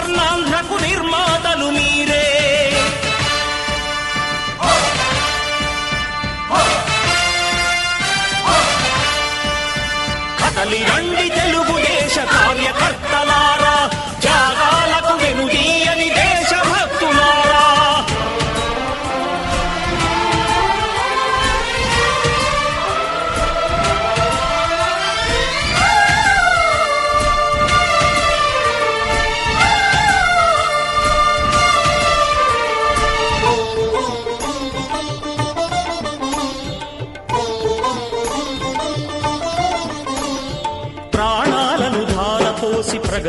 స్వర్ణాంధ్రకు నిర్మాతలు మీరే. కదలి రండి తెలుగుదేశ కార్యకర్తలారా.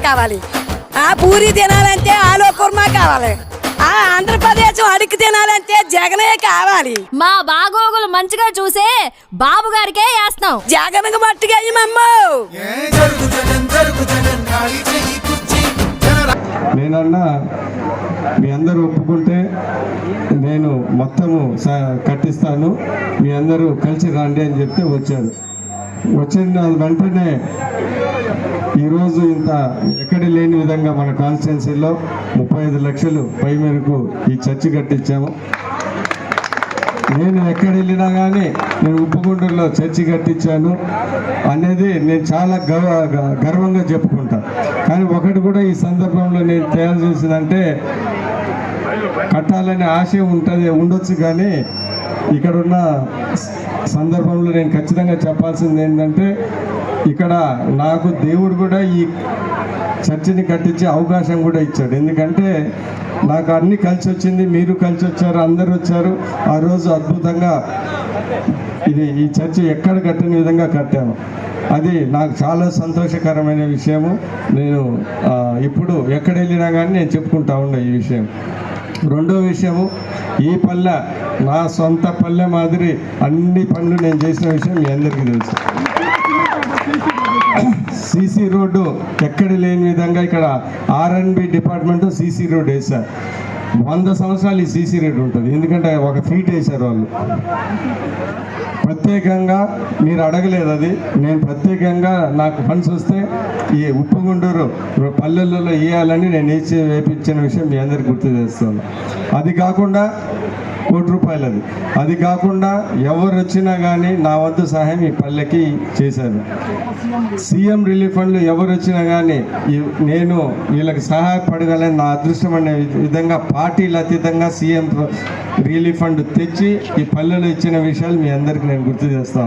కావాలి. ఆ పూరి తినాలంటే ఆలో కుర్మా కావాలి. ఆ ఆంధ్రప్రదేశ్ అడిగి తినాలంటే జగనే కావాలి. మా బాగోగులు మంచిగా చూసే బాబు గారికే వేస్తాం జగన్ మట్టుగా నేనన్నా మీ అందరూ ఒప్పుకుంటే నేను మొత్తము స- కట్టిస్తాను. మీ అందరూ కలిసి రండి అని చెప్తే వచ్చారు. వచ్చిన వెంటనే ఈరోజు ఇంత ఎక్కడ లేని విధంగా మన కాన్స్టిట్యున్సీలో ముప్పై ఐదు లక్షలు పై మేరకు ఈ చర్చి కట్టించాము. నేను ఎక్కడ వెళ్ళినా కానీ నేను ఉప్పుగుంటూరులో చర్చి కట్టించాను అనేది నేను చాలా గర్వ గర్వంగా చెప్పుకుంటాను కానీ ఒకటి కూడా ఈ సందర్భంలో నేను తయారు చేసిందంటే కట్టాలనే ఆశ ఉంటుంది ఉండొచ్చు కానీ ఇక్కడ ఉన్న సందర్భంలో నేను ఖచ్చితంగా చెప్పాల్సింది ఏంటంటే ఇక్కడ నాకు దేవుడు కూడా ఈ చర్చిని కట్టించే అవకాశం కూడా ఇచ్చాడు. ఎందుకంటే నాకు అన్ని కలిసి వచ్చింది మీరు కలిసి వచ్చారు అందరు వచ్చారు. ఆ రోజు అద్భుతంగా ఇది ఈ చర్చి ఎక్కడ కట్టిన విధంగా కట్టాము. అది నాకు చాలా సంతోషకరమైన విషయము. నేను ఇప్పుడు ఎక్కడ వెళ్ళినా కానీ నేను చెప్పుకుంటా ఉండే ఈ విషయం. రెండో విషయము ఈ పల్లె నా సొంత పల్లె మాదిరి అన్ని పనులు నేను చేసిన విషయం మీ అందరికీ తెలుసు. సీసీ రోడ్డు ఎక్కడ లేని విధంగా ఇక్కడ ఆర్ఎన్బి డిపార్ట్మెంట్ సీసీ రోడ్ వేశారు. వంద సంవత్సరాలు ఈ సీసీ రేటు ఉంటుంది. ఎందుకంటే ఒక ఫీట్ వేశారు వాళ్ళు. ప్రత్యేకంగా మీరు అడగలేదు అది. నేను ప్రత్యేకంగా నాకు ఫండ్స్ వస్తే ఈ ఉప్పుగుండూరు పల్లెల్లో వేయాలని నేను వేసి వేపించిన విషయం మీ అందరికి గుర్తు చేస్తాను. అది కాకుండా కోటి రూపాయలు అది అది కాకుండా ఎవరు వచ్చినా కానీ నా వద్ద సహాయం ఈ పల్లెకి చేశారు. సీఎం రిలీఫ్ ఫండ్లు ఎవరు వచ్చినా కానీ నేను వీళ్ళకి సహాయపడగలని నా అదృష్టం అనే విధంగా పార్టీలు అతీతంగా సీఎం రిలీఫ్ ఫండ్ తెచ్చి ఈ పల్లెలో ఇచ్చిన విషయాలు మీ అందరికీ నేను గుర్తు చేస్తా